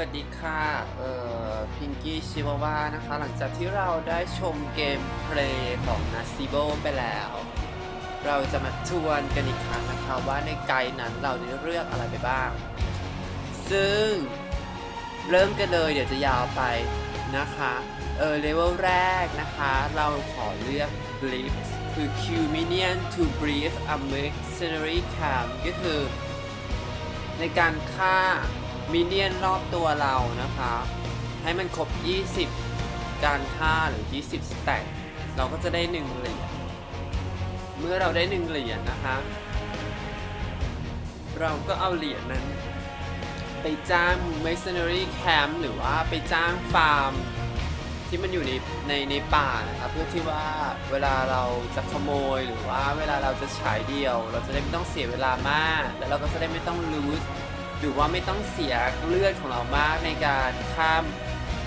วัสดีค่ะ เอ่อ พิงกี้ชิวาวานะคะ หลังจากที่เราได้ชมเกมเพลย์ของนาซิโบไปแล้ว เราจะมาทวนกันอีกครั้งนะคะว่าในไกด์นั้นเราได้เลือกอะไรไปบ้าง ซึ่งเริ่มกันเลยเดี๋ยวจะยาวไปนะคะ เออเลเวลแรกนะคะ เราขอเลือก Brief คือ Q Minion to Brief a Mercenary Camp ก็คือ ในการฆ่า มิเนียนรอบตัวเรานะคะ ให้มันครบ 20 การฆ่าหรือ 20 สแต็กเราก็จะได้ 1 เหรียญ เมื่อเราได้ 1 เหรียญนะคะ เราก็เอาเหรียญนั้น ไปจ้าง mercenary camp หรือว่าไปจ้างฟาร์ม ที่มันอยู่ในในในป่านะครับ เพื่อที่ว่าเวลาเราจะขโมยหรือว่าเวลาเราจะฉายเดียว เราจะได้ไม่ต้องเสียเวลามาก แล้วเราก็จะได้ไม่ต้อง lose หรือว่าไม่ต้องเสียเลือดของเรามากในการข้าม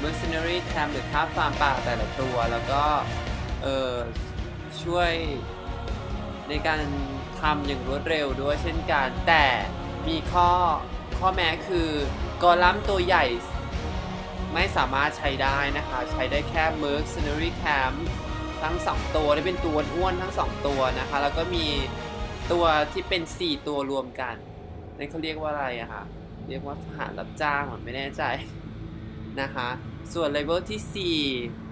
mercenary camp หรือข้ามฟาร์มป่าแต่ละตัว แล้วก็เออช่วยในการทำอย่างรวดเร็วด้วยเช่นกัน แต่มีข้อข้อแม้คือกอลัมตัวใหญ่ไม่สามารถใช้ได้นะคะ ใช้ได้แค่ mercenary camp ทั้ง 2 ตัวที่เป็นตัวอ้วนทั้ง 2 ตัวนะคะ แล้วก็มีตัวที่เป็น 4 ตัวรวมกัน นั่นเขาเรียกว่าอะไรอะคะเรียกว่าทหารรับจ้างเหมือนไม่แน่ใจนะคะ ส่วน level ที่ 4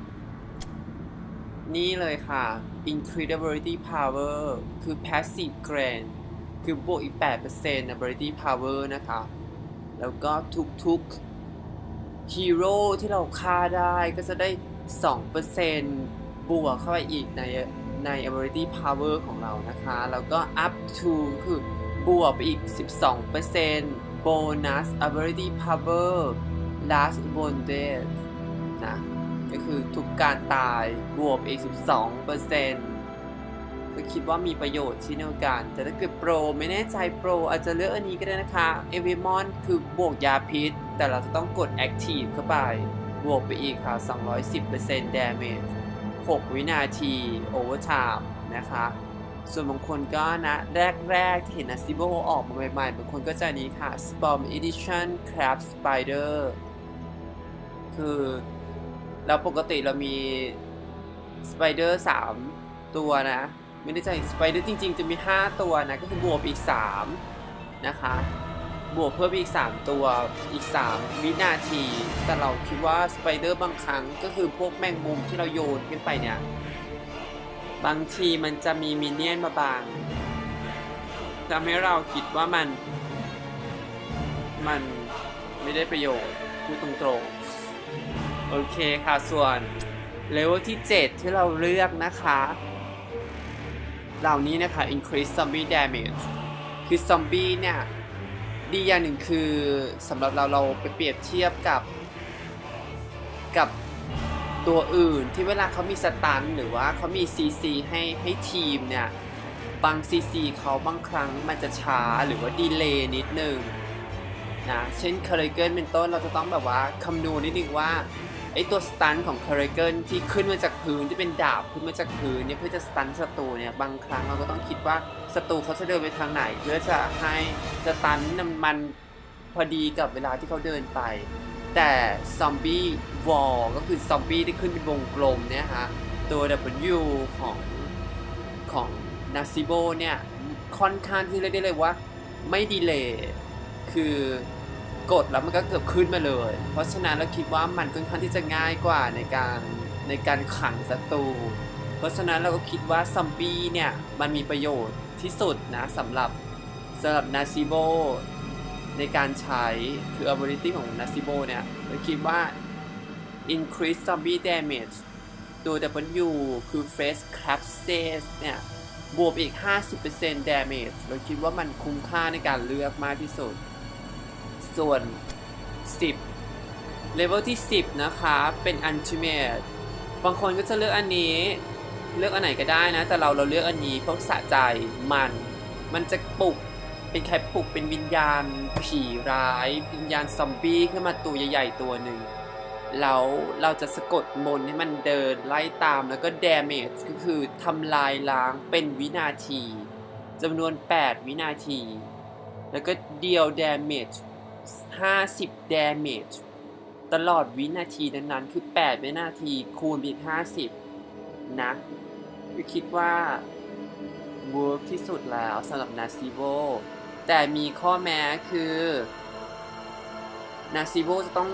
นี่เลยค่ะ incredibility power คือ passive gain คือบวกอีก 8% ability power นะคะ แล้วก็ทุกๆ ฮีโร่ที่เราฆ่าได้ก็จะได้ 2%บวกเข้าไปอีกในใน ability power ของเรานะคะ แล้วก็ up to คือ บวกไปอีก 12% bonus ability power last bonded นะ ก็คือทุกการตายบวกอีก 12%ก็คิดว่ามีประโยชน์เช่นเดียวกัน แต่ถ้าเกิดโปรไม่แน่ใจโปรอาจจะเลือกอันนี้ก็ได้นะคะ เอวิมอนคือบวกยาพิษ แต่เราจะต้องกด Active เข้าไป บวกไปอีกค่ะ 210% damage 6 วินาที Overtime นะคะ ส่วนบางคนก็นะแรกๆที่เห็น a ซิโบออกมาใหม่ๆ บางคนก็จะนี้ค่ะ Storm Edition Crab Spider คือเราปกติเรามี Spider 3 ตัวนะ ไม่ได้ใจ Spider จริงๆ จะมี 5 ตัวนะ ก็คือบวกอีก 3 นะคะ บวกเพิ่มอีก 3 ตัวอีก 3 วินาที แต่เราคิดว่า Spider บางครั้งก็คือพวกแมงมุมที่เราโยนขึ้นไปเนี่ย บางทีมันจะมีมินเนี่ยนมาบางทำให้เราคิดว่ามัน มันไม่ได้ประโยชน์พูดตรงๆ โอเคค่ะ ส่วนเลเวลที่ 7 ที่เราเลือกนะคะ เหล่านี้นะคะ increase zombie damage คือซอมบี้เนี่ย ดีอย่างหนึ่งคือสำหรับเราเราไปเปรียบเทียบกับ กับ ตัวอื่นที่เวลาเขามีสตันหรือว่าเขามี CC ให้ให้ทีมเนี่ย บาง CC เขาบางครั้งมันจะช้าหรือว่าดีเลย์นิดนึงนะเช่นคาริเกิลเป็นต้นเราจะต้องแบบว่าคำนวณนิดนึงว่าไอตัวสตันของคาริเกิลที่ขึ้นมาจากพื้นที่เป็นดาบขึ้นมาจากพื้นเนี่ยเพื่อจะสตันศัตรูเนี่ยบางครั้งเราก็ต้องคิดว่าศัตรูเขาจะเดินไปทางไหน เพื่อจะให้สตันมันพอดีกับเวลาที่เขาเดินไป แต่ซอมบี้วอลก็คือซอมบี้ที่ขึ้นเป็นวงกลมเนี่ยฮะตัว W ของของนาซิโบเนี่ยค่อนข้างที่เรียกได้เลยว่าไม่ดีเลย์คือกดแล้วมันก็เกือบขึ้นมาเลย เพราะฉะนั้นเราคิดว่ามันค่อนข้างที่จะง่ายกว่าในการในการขังศัตรู เพราะฉะนั้นเราก็คิดว่าซอมบี้เนี่ยมันมีประโยชน์ที่สุดนะสำหรับสำหรับนาซิโบ ในการใช้คือ ability ของ Nasibo เนี่ยเราคิดว่า increase zombie damage ตัว W คือ face collapses เนี่ย บวกอีก 50% damage เราคิดว่ามันคุ้มค่าในการเลือกมากที่สุด ส่วน 10 level ที่ 10 นะคะ เป็น ultimate บางคนก็จะเลือกอันนี้เลือกอันไหนก็ได้นะ แต่เราเราเลือกอันนี้เพราะสะใจมัน มันจะปลุก เป็นใครปลุกเป็นวิญญาณผีร้าย วิญญาณซอมบี้ขึ้นมาตัวใหญ่ๆตัวหนึ่งแล้วเราจะสะกดมนให้มันเดินไล่ตามแล้วก็ damage ก็คือทำลายล้างเป็นวินาทีจำนวน 8 วินาที แล้วก็เดียว damage 50 damage ตลอดวินาทีนั้นๆ คือ 8 วินาทีคูณอีก50 นะก็คิดว่าเวิร์กที่สุดแล้วสำหรับนาซิโ o แต่มีข้อแม้คือนาซิโ o จะต้อง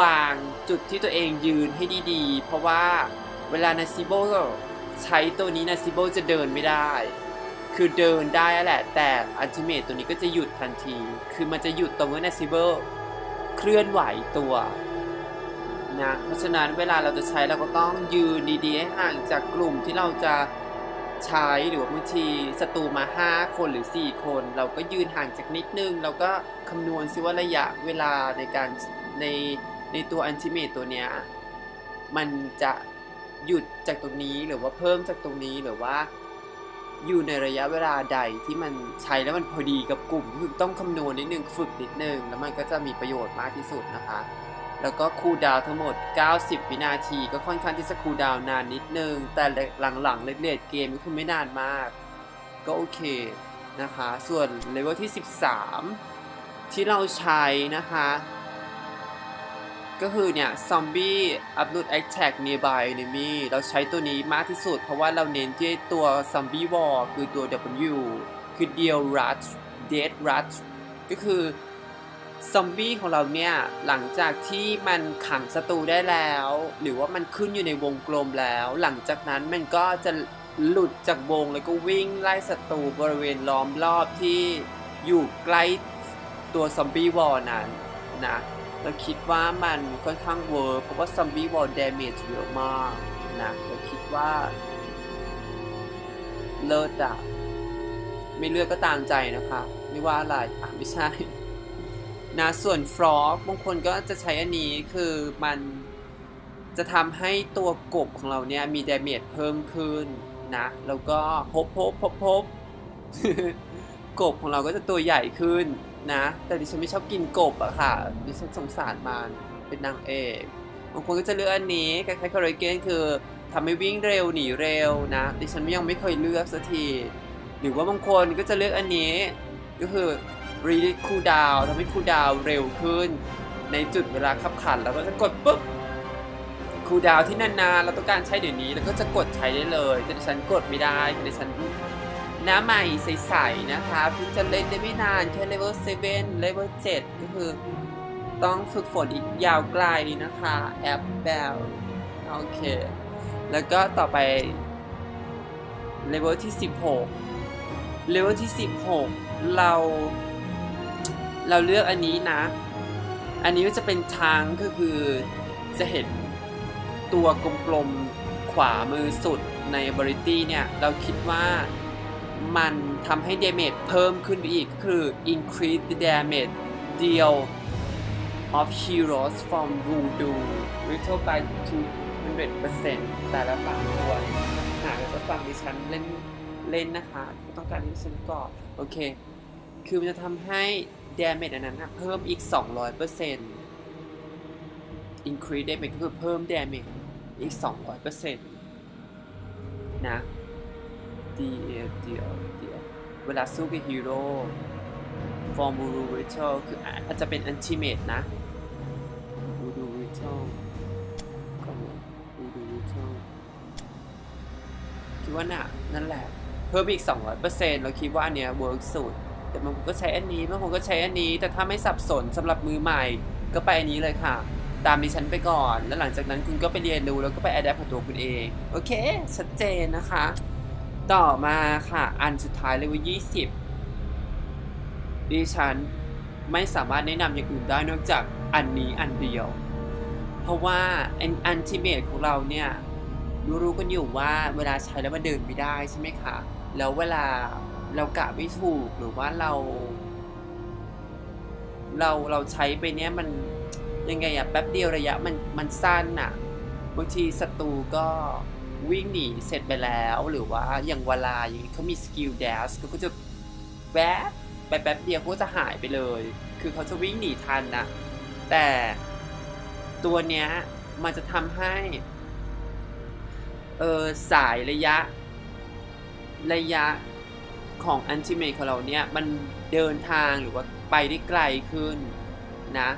วางจุดที่ตัวเองยืนให้ดีๆ เพราะว่าเวลานาซิโ o ใช้ตัวนี้นาซิโ o จะเดินไม่ได้ คือเดินได้แหละ แต่อัลติเมตตัวนี้ก็จะหยุดทันที คือมันจะหยุดตรงเมื่อนาซิโ o เคลื่อนไหวตัวนะ เพราะฉะนั้นเวลาเราจะใช้เราก็ต้องยืนดีๆให้ห่างจากกลุ่มที่เราจะ ใช้หรือว่าบางทีศัตรูมา 5 คนหรือ 4 คน เราก็ยืนห่างจากนิดนึง เราก็คำนวณซิว่าระยะเวลาในการในในตัวอันติเมตตัวเนี้ยมันจะหยุดจากตรงนี้หรือว่าเพิ่มจากตรงนี้หรือว่า อยู่ในระยะเวลาใดที่มันใช้แล้วมันพอดีกับกลุ่มคือต้องคำนวณนิดนึงฝึกนิดนึงแล้วมันก็จะมีประโยชน์มากที่สุดนะคะ แล้วก็คูลดาวทั้งหมด 90 วินาทีก็ค่อนข้างที่จะคูลดาวนานนิดนึง แต่หลังๆเลดเกมก็คือไม่นานมาก ก็โอเคนะคะ ส่วนเลเวลที่ 13 ที่เราใช้นะคะ ก็คือเนี่ยซอมบี้ upload attack nearby enemy เราใช้ตัวนี้มากที่สุด เพราะว่าเราเน้นที่ตัวซอมบี้วอลคือตัว W คือ deal rush dead rush ก็คือ ซอมบี้ของเราเนี่ยหลังจากที่มันขังศัตรูได้แล้ว หรือว่ามันขึ้นอยู่ในวงกลมแล้ว หลังจากนั้นมันก็จะหลุดจากวงแล้วก็วิ่งไล่ศัตรูบริเวณล้อมรอบที่อยู่ใกล้ตัวซอมบี้วอลนั้นนะเราคิดว่ามันค่อนข้างเวิร์เพราะว่าซอมบี้วอลเดาเมจเยอะมากนะเราคิดว่าเลิศอะไม่เลือกก็ตามใจนะคะ ไม่ว่าอะไรอะไม่ใช่ นะส่วนฟลอกบางคนก็จะใช้อันนี้คือมันจะทำให้ตัวกบของเราเนี่ยมีดาเมจเพิ่มขึ้นนะ แล้วก็พบพบพบพบกบของเราก็จะตัวใหญ่ขึ้นนะ แต่ดิฉันไม่ชอบกินกบอะค่ะ ดิฉันสงสารมันเป็นนางเอกบางคนก็จะเลือกอันนี้คล้ายๆคาร์เกนคือทำให้วิ่งเร็วหนีเร็วนะ ดิฉันยังไม่เคยเลือกสักที หรือว่าบางคนก็จะเลือกอันนี้ก็คือ รีดคูดาวทำให้คูดาวเร็วขึ้น ในจุดเวลาขับขันเราก็จะกดปุ๊บคูดาวที่นานๆเราต้องการใช้เดี๋ยวนี้เราก็จะกดใช้ได้เลยแต่ฉันกดไม่ได้ดิฉันหน้าใหม่ใสๆนะคะเพิ่งจะเล่นได้ไม่นานแค่เลเวล7เว่นเลเวล7ก็คือ ต้องฝึกฝนอีกยาวไกลนะคะแอปแบลโอเค แล้วก็ต่อไปเลเวลที่ 16เลเวลที่ 16 เรา เราเลือกอันนี้นะ อันนี้ก็จะเป็นช้างก็คือจะเห็นตัวกลมๆขวามือสุดใน ability เนี่ย เราคิดว่ามันทำให้ damage เพิ่มขึ้นไปอีกก็คือ increase the damage deal of heroes from voodoo little by 200%แต่ละฝั่งด้วยหากจะฟังดิฉันเล่นเล่นนะคะ ต้องการให้ดิฉันก่อนโอเค คือมันจะทำให้ damage อันนั้นนะเพิ่มอีก 200% increase damage ก็คือเพิ่ม damage อีก 200%นะเดียวเดียวเดียวเวลาสู้กับฮีโร่ form voodoo ritual คืออาจจะเป็น ultimate นะ voodoo ritual ก็ voodoo ritual คิดว่าน่ะนั่นแหละ เพิ่มอีก 200%เราคิดว่าอันเนี้ยเวิร์กสุด แต่บางคนก็ใช้อันนี้บางคนก็ใช้อันนี้ แต่ถ้าไม่สับสนสำหรับมือใหม่ ก็ไปอันนี้เลยค่ะ ตามดิฉันไปก่อน แล้วหลังจากนั้นคุณก็ไปเรียนรู้แล้วก็ไปอัดแอปกับตัวคุณเอง โอเค ชัดเจนนะคะ ต่อมาค่ะ อันสุดท้ายเลยว่า 20 ดิฉันไม่สามารถแนะนำอย่างอื่นได้นอกจากอันนี้อันเดียว เพราะว่าอันอันทิเมตของเราเนี่ยรู้ๆกันอยู่ว่าเวลาใช้แล้วมันเดินไม่ได้ใช่ไหมคะ แล้วเวลา เรากะไม่ถูกหรือว่าเรา เราเราใช้ไปเนี้ยมันยังไงอะแป๊บเดียวระยะมันมันสั้นอะบางทีศัตรูก็วิ่งหนีเสร็จไปแล้วหรือว่าอย่างเวลาอย่างนี้เขามีสกิลแดชก็จะแวบไปแป๊บเดียวเขาก็จะหายไปเลย คือเขาจะวิ่งหนีทันนะแต่ตัวเนี้ยมันจะทำให้เออสายระยะระยะ ของอันติเมทของเราเนี่ย มันเดินทางหรือว่าไปได้ไกลขึ้นนะ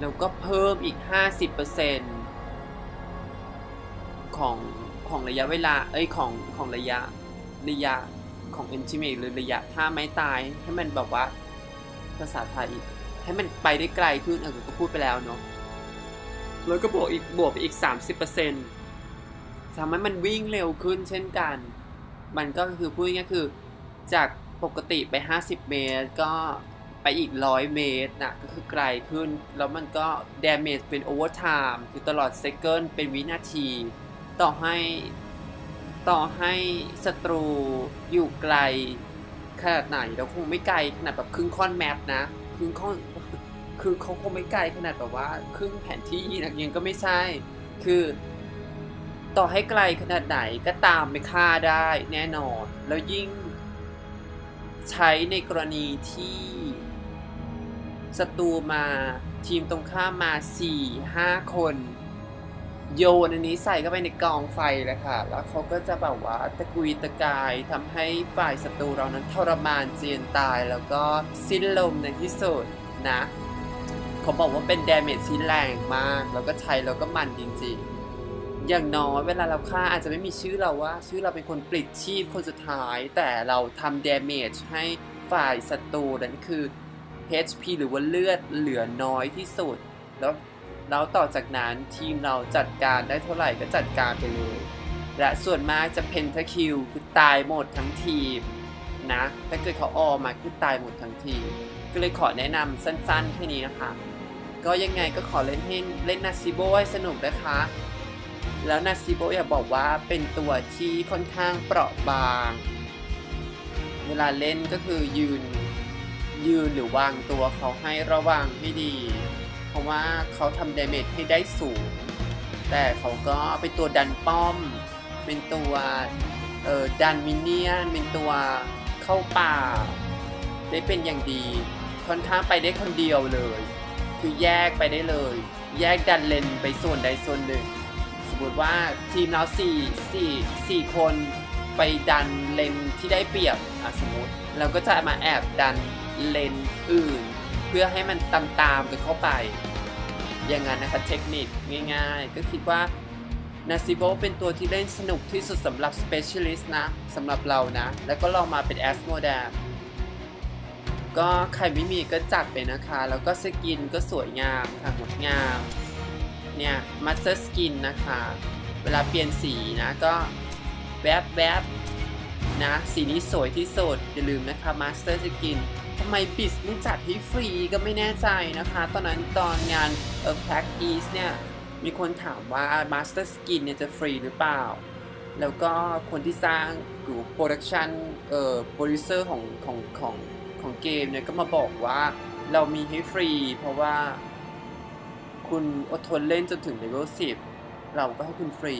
แล้วก็เพิ่มอีก 50%ของของระยะเวลา เอ้ยของของระยะระยะของ intimate หรือระยะท่าไม้ตายให้มันแบบว่าภาษาไทยให้มันไปได้ไกลขึ้นเออก็พูดไปแล้วเนาะแล้วก็บวกอีกบวกไปอีก 30%ทำให้มันวิ่งเร็วขึ้นเช่นกัน มันก็คือพูดง่ายๆคือ จากปกติไป 50 เมตร ก็ไปอีก 100 เมตรนะก็คือไกลขึ้น แล้วมันก็ damage เป็น overtime คือตลอด second เป็นวินาที ต่อให้ต่อให้ศัตรูอยู่ไกลขนาดไหนเราคงไม่ไกลขนาดแบบครึ่งค่อนแมปนะครึ่งค่อนคือเขาคงไม่ไกลขนาดแบบว่าครึ่งแผนที่นะยังก็ไม่ใช่ คือ ต่อให้ไกลขนาดไหนก็ตามไปฆ่าได้แน่นอน แล้วยิ่ง ใช้ในกรณีที่ศัตรูมาทีมตรงข้ามมา 4-5 คน โยนอันนี้ใส่เข้าไปในกองไฟเลยค่ะ แล้วเขาก็จะแบบว่าตะกุยตะกายทำให้ฝ่ายศัตรูเรานั้นทรมานเจียนตายแล้วก็สิ้นลมในที่สุดนะ เขาบอกว่าเป็นดาเมจที่แรงมาก แล้วก็ใช้แล้วก็มันจริงๆ อย่างน้อยเวลาเราฆ่าอาจจะไม่มีชื่อเราว่า ชื่อเราเป็นคนปลิดชีพคนสุดท้าย แต่เราทำดาเมจให้ฝ่ายศัตรูนั้นคือ HP หรือว่าเลือดเหลือน้อยที่สุด แล้วแล้วต่อจากนั้นทีมเราจัดการได้เท่าไหร่ก็จัดการไปเลย และส่วนมากจะเพนทาคิวคือตายหมดทั้งทีมนะถ้าเกิดเขาออมาคือตายหมดทั้งทีม ก็เลยขอแนะนำสั้นๆแค่นี้นะคะ ก็ยังไงก็ขอเล่นให้เล่นนาซิโบให้สนุกนะคะ แล้วนาซิโบอยากบอกว่าเป็นตัวที่ค่อนข้างเปราะบาง เวลาเล่นก็คือยืนยืนหรือวางตัวเขาให้ระวังให้ดี เพราะว่าเขาทำดาเมจให้ได้สูง แต่เขาก็เป็นตัวดันป้อม เป็นตัวเอ่อดันมินเนี่ยนเป็นตัวเข้าป่า ได้เป็นอย่างดี ค่อนข้างไปได้คนเดียวเลย คือแยกไปได้เลย แยกดันเลนไปส่วนใดส่วนหนึ่ง มมติว่าทีมเราสี่สี่สี่คนไปดันเลนที่ได้เปรียบอะสมมติ เราก็จะมาแอบดันเลนอื่น เพื่อให้มันตามตามกันเข้าไป อย่างนั้นนะคะเทคนิคง่ายๆ ก็คิดว่านาซิโบเป็นตัวที่เล่นสนุกที่สุดสำหรับ Specialist นะสำหรับเรานะ แล้วก็ลองมาเป็น a s m o d a m ก็ใครไม่มีก็จัดไปนะคะ แล้วก็สกินก็สวยงามค่ะงดงาม เนี่ยมาสเตอร์สกินนะคะ เวลาเปลี่ยนสีนะก็แวบแวบๆนะสีนี้สวยที่สุดอย่าลืมนะคะมาสเตอร์สกินทำไมบิสไม่จัดให้ฟรีก็ไม่แน่ใจนะคะ ตอนนั้นตอนงานเออแพ็กอีสเนี่ย มีคนถามว่า Master Skin เนี่ยจะฟรีหรือเปล่า แล้วก็คนที่สร้างหรือโปรดักชันเอ่อโปรดิวเซอร์ของของของของเกมเนี่ยก็มาบอกว่าเรามีให้ฟรี เพราะว่า คุณอดทนเล่นจนถึงเลเวล10เราก็ให้คุณฟรี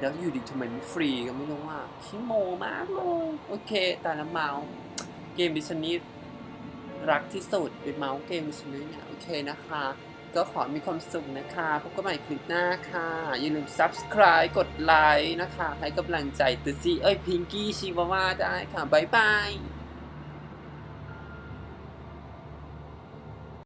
แล้วอยู่ดีทำไมไม่ฟรีก็ไม่รู้ว่าขี้โมมากเลยโอเค แต่ละเมาส์เกมดิฉันนี้รักที่สุดเป็นเมาส์เกมดิฉันนี้เนี่ยโอเคนะคะ ก็ขอมีความสุขนะคะพบกันใหม่คลิปหน้าค่ะ อย่าลืม subscribe กดไลค์นะคะ ให้กำลังใจตือซีเอ้ยพิงกี้ชิวาว่าได้ค่ะ บ๊ายบาย